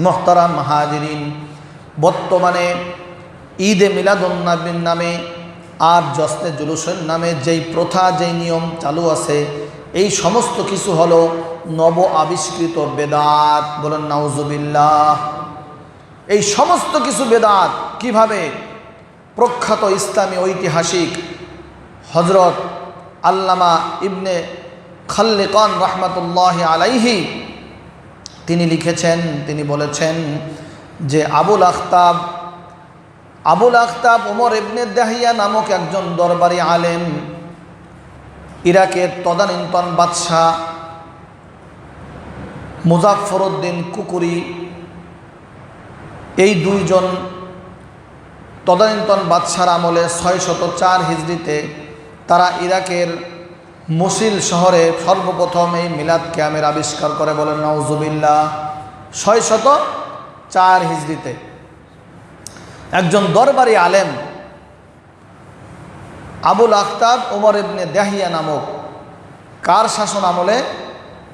মোহতারাম হাজিরিন বর্তমানে ঈদে মিলাদুন্নবীর নামে, আর জশ্নে জুলুসের নামে যেই প্রথা, যেই নিয়ম চালু আছে, এই সমস্ত কিছু হলো নব আবিষ্কৃত বেদাত। বলেন, নাউজুবিল্লাহ। এই সমস্ত কিছু বেদাত কীভাবে প্রখ্যাত ইসলামী ঐতিহাসিক হজরত আল্লামা ইবনে খাল্লেকন রহমতুল্লাহ আলাইহি তিনি লিখেছেন, তিনি বলেছেন যে আবুল আখতাব আবুল আখতাব ওমর ইবনে দাহিয়া নামক একজন দরবারি আলেম, ইরাকের তদানীন্তন বাদশাহ মুজাফরউদ্দিন কুকুরি, এই দুইজন তদানীন্তন বাদশার আমলে ছয় শত চার হিজড়িতে তারা ইরাকের মুসিল শহরে সর্বপ্রথম এই মিলাদ ক্যামের আবিষ্কার করে বলেন নওজুবিল্লা ছয় শত চার হিজড়িতে একজন দরবারি আলেম, আবুল আখতাব ওমর ইবনে দেহিয়া নামক, কার শাসন আমলে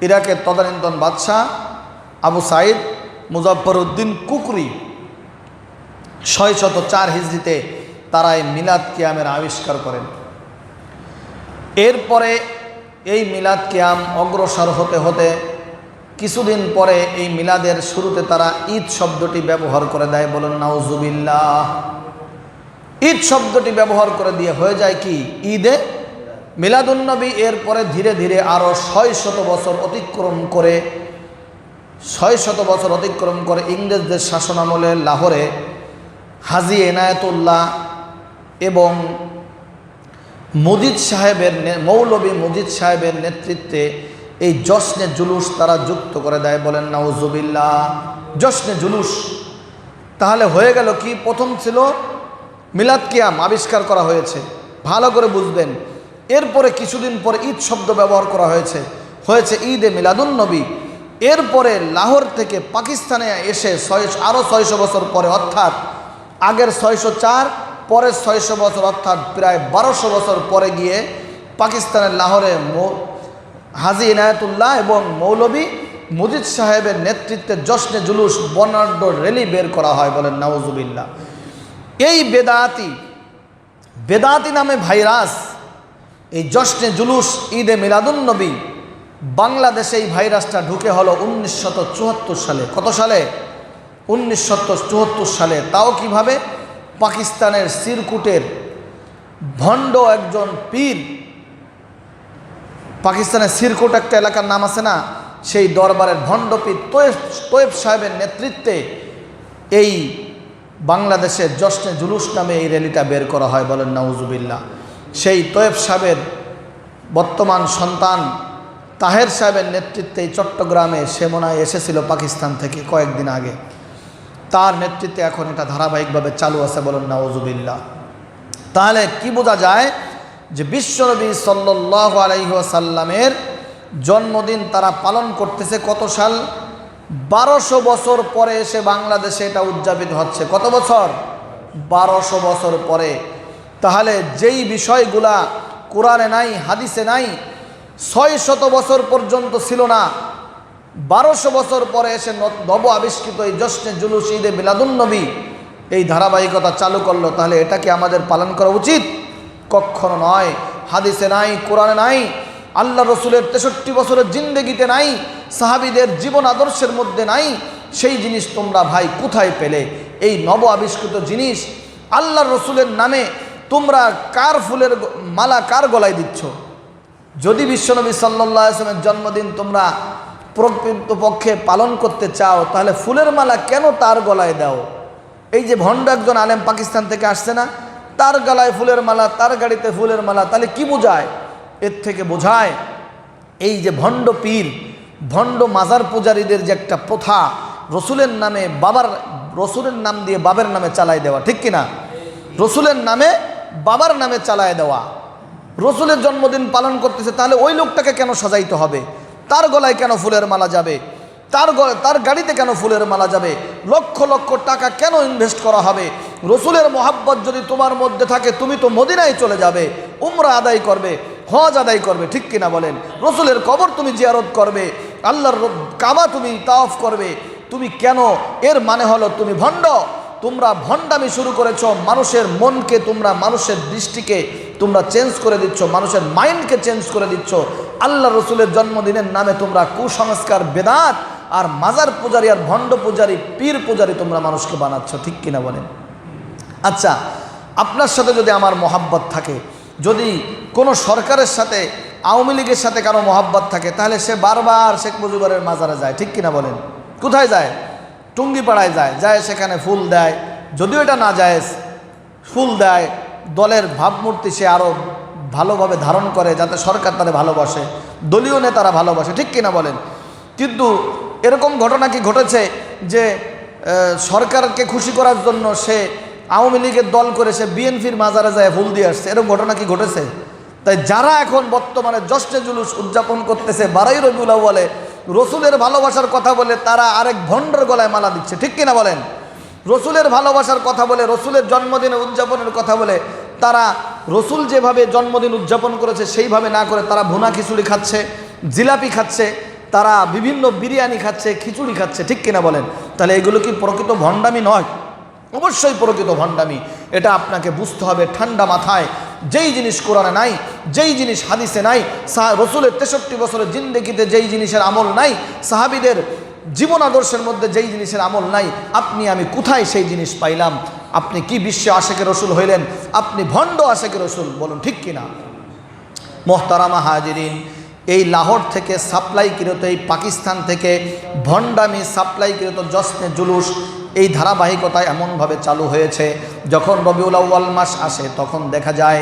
ইরাকের তদানীন্তন বাদশাহ আবু সাইদ মুজফর উদ্দিন কুকরি ছয় শত চার হিজড়িতে তারা এই মিলাদ কিয়ামের আবিষ্কার করেন। এরপরে এই মিলাদ কিয়াম অগ্রসর হতে হতে কিছুদিন পরে এই মিলাদের শুরুতে তারা ঈদ শব্দটি ব্যবহার করে দেয় বলেন, নাউজুবিল্লাহ। ঈদ শব্দটি ব্যবহার করে দিয়ে হয়ে যায় কি? ঈদে মিলাদুন্নবী এরপরে ধীরে ধীরে আরও ছয় শত বছর অতিক্রম করে, ছয় শত বছর অতিক্রম করে ইংরেজদের শাসনামলে লাহোরে হাজি এনায়েতুল্লাহ এবং মুজিদ সাহেবের মৌলবী মুজিদ সাহেবের নেতৃত্বে এই জশ্নে জুলুস তারা যুক্ত করে দেয়, বলেন, নাউজুবিল্লাহ, জশ্নে জুলুস। তাহলে হয়ে গেল কি? প্রথম ছিল মিলাদ কিয়াম, আবিষ্কার করা হয়েছে। ভালো করে বুঝবেন। এরপরে কিছুদিন পরে ঈদ শব্দ ব্যবহার করা হয়েছে। হয়েছে ঈদে মিলাদুন্নবী এরপরে লাহোর থেকে পাকিস্তানে এসে ছয় আরও ছয়শো বছর পরে, অর্থাৎ আগের ছয়শো চার পরের ছয়শো বছর, অর্থাৎ প্রায় বারোশো বছর পরে গিয়ে পাকিস্তানের লাহোরে হাজি ইনায়তুল্লাহ এবং মৌলবী মুজিদ সাহেবের নেতৃত্বে জশ্নে জুলুস বর্ণাঢ্য র্যালি বের করা হয় বলেন নওয়াজুবিল্লাহ এই বেদাতি বেদাতি নামে ভাইরাস, এই জশ্নে জুলুস ঈদে মিলাদুন্নবী বাংলাদেশে এই ভাইরাসটা ঢুকে হলো উনিশশত সালে। কত সালে? উনিশশত সালে। তাও কীভাবে? পাকিস্তানের সিরকুটের ভণ্ড একজন পীর। পাকিস্তানের সিরকুট একটা এলাকার নাম আছে না? সেই দরবারের ভণ্ড পীর তোয়েব তোয়েব সাহেবের নেতৃত্বে এই বাংলাদেশের জশ্নে জুলুস নামে এই র্যালিটা বের করা হয় বলেন নাউজুবিল্লাহ। সেই তোয়েব সাহেবের বর্তমান সন্তান তাহের সাহেবের নেতৃত্বে চট্টগ্রামে সে মনে এসেছিল পাকিস্তান থেকে কয়েকদিন আগে। তার নেতৃত্বে এখন এটা ধারাবাহিকভাবে চালু আছে বলেন নাওজুবিল্লা তাহলে কি বোঝা যায় যে বিশ্বনবী সাল্লাহ আলাইসাল্লামের জন্মদিন তারা পালন করতেছে কত সাল? বারোশো বছর পরে এসে বাংলাদেশে এটা উদযাপিত হচ্ছে। কত বছর? বারোশো বছর পরে। তাহলে যেই বিষয়গুলা কোরআনে নাই, হাদিসে নাই, ছয় শত বছর পর্যন্ত ছিল না বারোশো বছর পরে এসে নব আবিষ্কৃত এই জশ্নে জুলুস ঈদে মিলাদুন্নবী এই ধারাবাহিকতা চালু করল, তাহলে এটা কি আমাদের পালন করা উচিত? কখনো নয়, হাদিসে নাই, কোরআনে নাই, আল্লাহ রসুলের তেষট্টি বছরের জিন্দেগিতে নাই, সাহাবিদের জীবন আদর্শের মধ্যে নাই, সেই জিনিস তোমরা ভাই কোথায় পেলে? এই নব আবিষ্কৃত জিনিস আল্লাহ রসুলের নামে তোমরা কার ফুলের মালা কার গলায় দিচ্ছ? যদি বিশ্বনবী সাল্লাহ আসলামের জন্মদিন তোমরা প্রকৃতপক্ষে পালন করতে চাও, তাহলে ফুলের মালা কেন তার গলায় দাও? এই যে ভণ্ড একজন আলেম পাকিস্তান থেকে আসছে না, তার গলায় ফুলের মালা, তার গাড়িতে ফুলের মালা, তাহলে কি বোঝায়? এর থেকে বোঝায়, এই যে ভণ্ড পীর, ভণ্ড মাজার পূজারীদের যে একটা প্রথা, রসুলের নামে বাবার, রসুলের নাম দিয়ে বাবার নামে চালাই দেওয়া, ঠিক কিনা? রসুলের নামে বাবার নামে চালায় দেওয়া। রসুলের জন্মদিন পালন করতেছে, তাহলে ওই লোকটাকে কেন সাজাইতে হবে? তার গলায় কেন ফুলের মালা যাবে? তার তার গাড়িতে কেন ফুলের মালা যাবে? লক্ষ লক্ষ টাকা কেন ইনভেস্ট করা হবে? রসুলের মোহাব্বত যদি তোমার মধ্যে থাকে, তুমি তো মদিনায় চলে যাবে। উমরা আদায় করবে, হজ আদায় করবে, ঠিক কিনা বলেন? রসুলের কবর তুমি জিয়ারত করবে, আল্লাহর কাবা তুমি তাওফ করবে। তুমি কেন? এর মানে হলো তুমি ভণ্ড। তোমরা ভণ্ডামি শুরু করেছ, মানুষের মনকে তোমরা, মানুষের দৃষ্টিকে তোমরা চেঞ্জ করে দিচ্ছ, মানুষের মাইন্ডকে চেঞ্জ করে দিচ্ছ। আল্লাহ রসুলের জন্মদিনের নামে তোমরা কুসংস্কার, বেদাত আর মাজার পূজারি আর ভণ্ড পূজারি, পীর পূজারি তোমরা মানুষকে বানাচ্ছ, ঠিক কিনা বলেন? আচ্ছা আপনার সাথে যদি আমার মহাব্বত থাকে, যদি কোনো সরকারের সাথে, আওয়ামী লীগের সাথে কারও মহাব্বত থাকে, তাহলে সে বারবার শেখ মুজিবুরের মাজারে যায়, ঠিক কিনা বলেন? কোথায় যায়? টুঙ্গিপাড়ায় যায় যায় সেখানে ফুল দেয়, যদিও এটা না যায় ফুল দেয়, দলের ভাবমূর্তি সে আরও ভালোভাবে ধারণ করে যাতে সরকার তারা ভালোবাসে, দলীয় নেতারা ভালোবাসে, ঠিক কিনা বলেন? কিন্তু এরকম ঘটনা কি ঘটেছে যে সরকারকে খুশি করার জন্য সে আওয়ামী লীগের দল করে সে বিএনপির মাজারে যায় ফুল দিয়ে আসছে? এরকম ঘটনা কি ঘটেছে? তাই যারা এখন বর্তমানে জশ্নে জুলুস উদযাপন করতেছে, বারাই রবিউল বলে রসুলের ভালোবাসার কথা বলে তারা আরেক ভণ্ডর গলায় মালা দিচ্ছে, ঠিক কিনা বলেন? রসুলের ভালোবাসার কথা বলে, রসুলের জন্মদিনে উদযাপনের কথা বলে তারা রসুল যেভাবে জন্মদিন উদযাপন করেছে, সেইভাবে না করে তারা ভুনা খিচুড়ি খাচ্ছে, জিলাপি খাচ্ছে, তারা বিভিন্ন বিরিয়ানি খাচ্ছে, খিচুড়ি খাচ্ছে, ঠিক কিনা বলেন? তাহলে এগুলো কি প্রকৃত ভণ্ডামি নয়? অবশ্যই প্রকৃত ভণ্ডামি। এটা আপনাকে বুঝতে হবে ঠান্ডা মাথায়। যেই জিনিস কোরআনে নাই, যেই জিনিস হাদিসে নাই সাহা রসুলের তেষট্টি বছরের জিন্দেগিতে যেই জিনিসের আমল নাই, সাহাবিদের জীবন আদর্শের মধ্যে যেই জিনিসের আমল নাই, আপনি আমি কোথায় সেই জিনিস পাইলাম? আপনি কি বিশ্বে আশেকে রসুল হইলেন? আপনি ভণ্ড আশেকে রসুল, বলুন ঠিক কিনা? মোহতারামা হাজিরিন, এই লাহোর থেকে সাপ্লাইকৃত এই পাকিস্তান থেকে ভণ্ডামি সাপ্লাইকৃত জশ্নে জুলুস, এই ধারাবাহিকতায় এমনভাবে চালু হয়েছে, যখন রবিউল আউ্য়াল মাস আসে, তখন দেখা যায়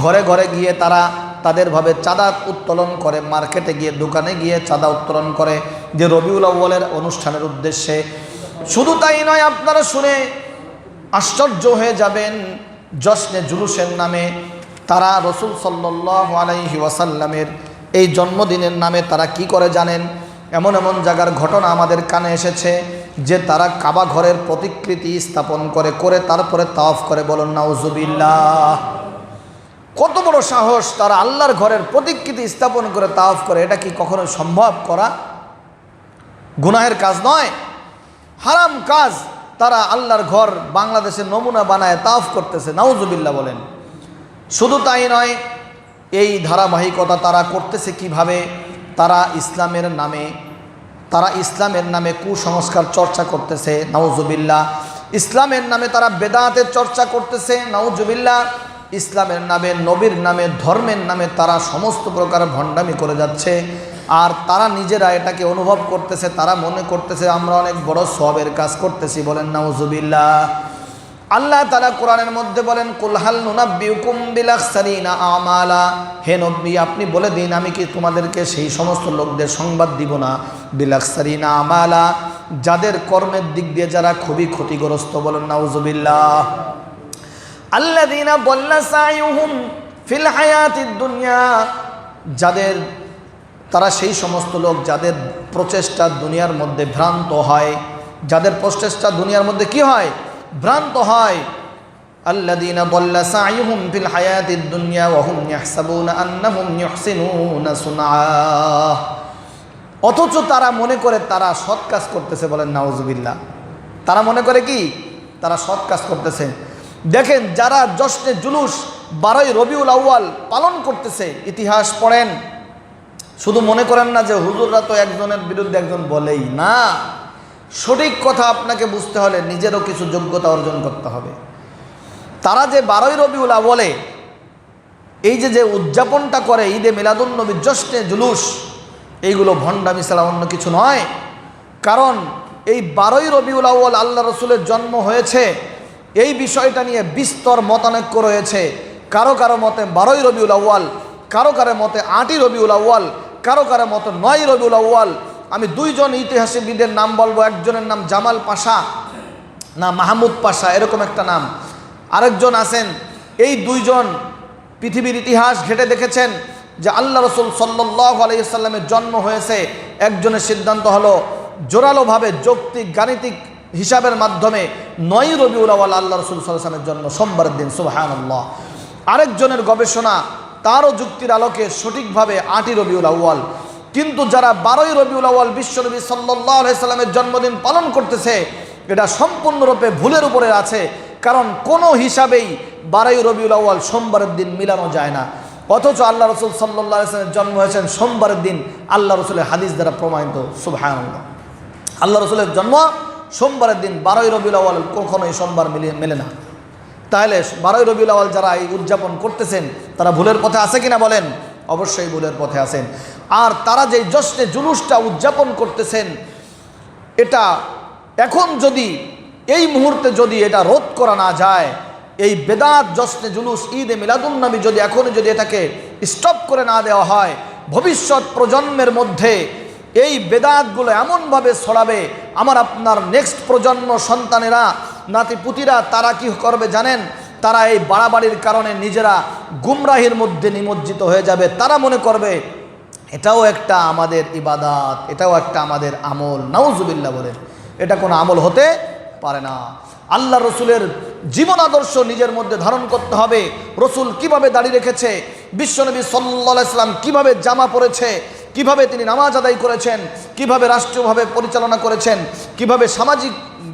ঘরে ঘরে গিয়ে তারা তাদেরভাবে চাঁদা উত্তোলন করে, মার্কেটে গিয়ে দোকানে গিয়ে চাঁদা উত্তোলন করে যে রবিউল আউ্য়ালের অনুষ্ঠানের উদ্দেশ্যে, শুধু তাই নয়, আপনারা শুনে আশ্চর্য হয়ে যাবেন জশ্নে জুলুসের নামে তারা রসুল সাল্লাহ আলাইহি ওয়াসাল্লামের এই জন্মদিনের নামে তারা কি করে জানেন? এমন এমন জায়গার ঘটনা আমাদের কানে এসেছে যে তারা কাবা ঘরের প্রতিকৃতি স্থাপন করে করে তারপরে তাওফ করে বলুন, নাউজুবিল্লাহ, কত বড় সাহস তারা আল্লাহর ঘরের প্রতিকৃতি স্থাপন করে তাওফ করে। এটা কি কখনো সম্ভব করা গুনাহের কাজ নয়। হারাম কাজ তারা আল্লাহর ঘর বাংলাদেশের নমুনা বানায় তাফ করতেছে। নাউজুবিল্লাহ বলেন। শুধু তাই নয়, এই ধারাবাহিকতা তারা করতেছে কীভাবে? তারা ইসলামের নামে, তারা ইসলামের নামে কুসংস্কার চর্চা করতেছে। নাউজুবিল্লাহ। ইসলামের নামে তারা বেদাতের চর্চা করতেছে। নাউজুবিল্লাহ। ইসলামের নামে, নবীর নামে, ধর্মের নামে তারা সমস্ত প্রকার ভণ্ডামি করে যাচ্ছে। আর তারা নিজেরা এটাকে অনুভব করতেছে, তারা মনে করতেছে, আমরা অনেক বড় সবের কাজ করতেছি। বলেন, নাউজুবিল্লাহ। আল্লাহ তালা কোরআনের মধ্যে বলেন কুলহাল নুনাব্বিউকুম বিলাখসারিনা আমালা। হে নব্বী আপনি বলে দিন, আমি কি তোমাদেরকে সেই সমস্ত লোকদের সংবাদ দিব না? বিলাখসারিনা আমালা, যাদের কর্মের দিক দিয়ে যারা খুবই ক্ষতিগ্রস্ত। বলেন, নাউজুবিল্লাহ। আল্লাযীনা বল্লা সাইয়ুহুম ফিল হায়াতিদ দুনিয়া যাদের তারা সেই সমস্ত লোক যাদের প্রচেষ্টা দুনিয়ার মধ্যে ভ্রান্ত হয়। যাদের প্রচেষ্টা দুনিয়ার মধ্যে কি হয়? ভ্রান্ত হয়। অথচ তারা মনে করে তারা সৎ কাজ করতেছে বলেন নাউজুবিল্লাহ। তারা মনে করে কি? তারা সৎ কাজ করতেছে। দেখেন যারা জশ্নে জুলুস বারোই রবিউল আউয়াল পালন করতেছে, ইতিহাস পড়েন। শুধু মনে করেন না যে হুজুররা তো একজনের বিরুদ্ধে একজন বলেই না। সঠিক কথা আপনাকে বুঝতে হলে নিজেরও কিছু যোগ্যতা অর্জন করতে হবে। তারা যে বারোই রবিউল বলে এই যে যে উদযাপনটা করে, ঈদে মিলাদুল নবী, জশ্নে জুলুস, এইগুলো ভণ্ডামি ছাড়া অন্য কিছু নয়। কারণ এই বারোই রবিউল আউ্য়াল আল্লাহ রসুলের জন্ম হয়েছে, এই বিষয়টা নিয়ে বিস্তর মতানৈক্য রয়েছে। কারও কারও মতে বারোই রবিউল আউ্য়াল, কারও কারও মতে আটই রবিউল আউ্য়াল কারও কারও মতে নয় রবিউল আউ্য়াল। আমি দুইজন ইতিহাসবিদের নাম বলব, একজনের নাম জামাল পাশা, না মাহমুদ পাশা, এরকম একটা নাম। আরেকজন আছেন, এই দুইজন পৃথিবীর ইতিহাস ঘেটে দেখেছেন যে আল্লাহ রসুল সাল্লাহ আলাইসাল্লামের জন্ম হয়েছে। একজনের সিদ্ধান্ত হলো জোরালোভাবে যৌক্তিক, গাণিতিক হিসাবের মাধ্যমে নয় রবিউল আওয়াল আল্লাহ রসুল সাল্লামের জন্ম সোমবারের দিন আল্লাহ আরেকজনের গবেষণা তারও যুক্তির আলোকে সঠিকভাবে আটই রবিউল আউ্য়াল। কিন্তু যারা বারোই রবিউল আওয়াল বিশ্বনবী সাল্লাহ সাল্লামের জন্মদিন পালন করতেছে, এটা সম্পূর্ণরূপে ভুলের উপরে আছে। কারণ কোনো হিসাবেই বারোই রবিউল আওয়াল সোমবারের দিন মিলানো যায় না। অথচ আল্লাহ রসুল সাল্লাহ সাল্লামের জন্ম হয়েছেন সোমবারের দিন, আল্লাহ রসুলের হাদিস দ্বারা প্রমাণিত। সুবহান আল্লাহ রসুলের জন্ম সোমবারের দিন, বারোই রবিউল আওয়াল কখনোই সোমবার মিলিয়ে মেলে না। তাহলে বারোই রবিউল আওয়াল যারা এই উদযাপন করতেছেন, তারা ভুলের পথে আছে কিনা বলেন? অবশ্যই ভুলের পথে আছেন। আর তারা যেই জশ্নে জুলুসটা উদযাপন করতেছেন, এটা এখন যদি, এই মুহূর্তে যদি এটা রোধ করা না যায়, এই বেদাত জশ্নে জুলুস ঈদে মিলাদুন্নবী যদি এখনই যদি এটাকে স্টপ করে না দেওয়া হয়, ভবিষ্যৎ প্রজন্মের মধ্যে এই বেদাতগুলো এমনভাবে ছড়াবে, আমার আপনার নেক্সট প্রজন্ম সন্তানেরা নাতিপুতিরা তারা কি করবে জানেন? তারা এই বাড়াবাড়ির কারণে নিজেরা গুমরাহির মধ্যে নিমজ্জিত হয়ে যাবে। তারা মনে করবে, এটাও একটা আমাদের ইবাদাত, এটাও একটা আমাদের আমল। নাউজুবিল্লা বলে এটা কোনো আমল হতে পারে না। আল্লাহ রসুলের জীবন আদর্শ নিজের মধ্যে ধারণ করতে হবে। রসুল কীভাবে দাড়ি রেখেছে? বিশ্বনবী সাল্লা ইসলাম কীভাবে জামা পরেছে? কীভাবে তিনি নামাজ আদায় করেছেন? কীভাবে রাষ্ট্রীয়ভাবে পরিচালনা করেছেন, কীভাবে সামাজিক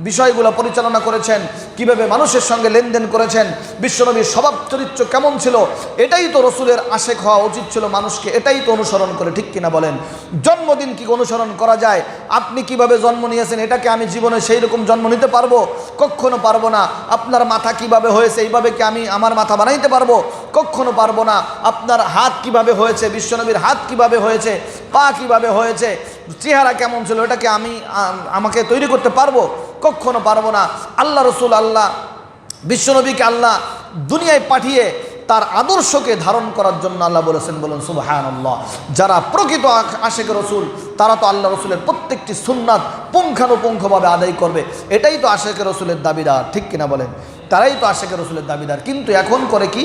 বিষয়গুলো পরিচালনা করেছেন, কীভাবে মানুষের সঙ্গে লেনদেন করেছেন বিশ্বনবীর স্বভাব চরিত্র কেমন ছিল, এটাই তো রসুলের আশেক হওয়া উচিত ছিল মানুষকে, এটাই তো অনুসরণ করে, ঠিক কিনা বলেন? জন্মদিন কি অনুসরণ করা যায়? আপনি কীভাবে জন্ম নিয়েছেন? এটাকে আমি জীবনে সেই রকম জন্ম নিতে পারব? কখনো পারব না। আপনার মাথা কীভাবে হয়েছে? এইভাবে কি আমি আমার মাথা বানাইতে পারব? কখনো পারব না। আপনার হাত কীভাবে হয়েছে? বিশ্বনবীর হাত কীভাবে হয়েছে? পা কীভাবে হয়েছে, চেহারা কেমন ছিল এটাকে আমি আমাকে তৈরি করতে পারব? কখনো পারব না। আল্লাহ রসুল আল্লাহ, বিশ্বনবীকে আল্লাহ দুনিয়ায় পাঠিয়ে তার আদর্শকে ধারণ করার জন্য আল্লাহ বলেছেন, বলুন সুবাহান আল্লাহ যারা প্রকৃত আশেক রসুল, তারা তো আল্লাহ রসুলের প্রত্যেকটি সুন্নাত পুঙ্খানুপুঙ্খভাবে আদায় করবে। এটাই তো আশেক রসুলের দাবিদার, ঠিক কিনা বলেন? তারাই তো আশেক রসুলের দাবিদার। কিন্তু এখন করে কি?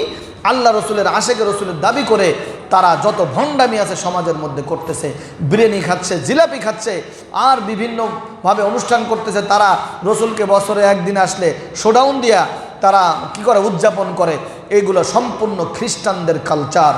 আল্লাহ রসুলের, আশেক রসুলের দাবি করে তারা যত ভণ্ডামি আছে সমাজের মধ্যে করতেছে, বিরিয়ানি খাচ্ছে, জিলাপি খাচ্ছে, আর বিভিন্নভাবে অনুষ্ঠান করতেছে, তারা রসুলকে বছরে একদিন আসলে শোডাউন দিয়া তারা কি করে উদযাপন করে? এগুলো সম্পূর্ণ খ্রিস্টানদের কালচার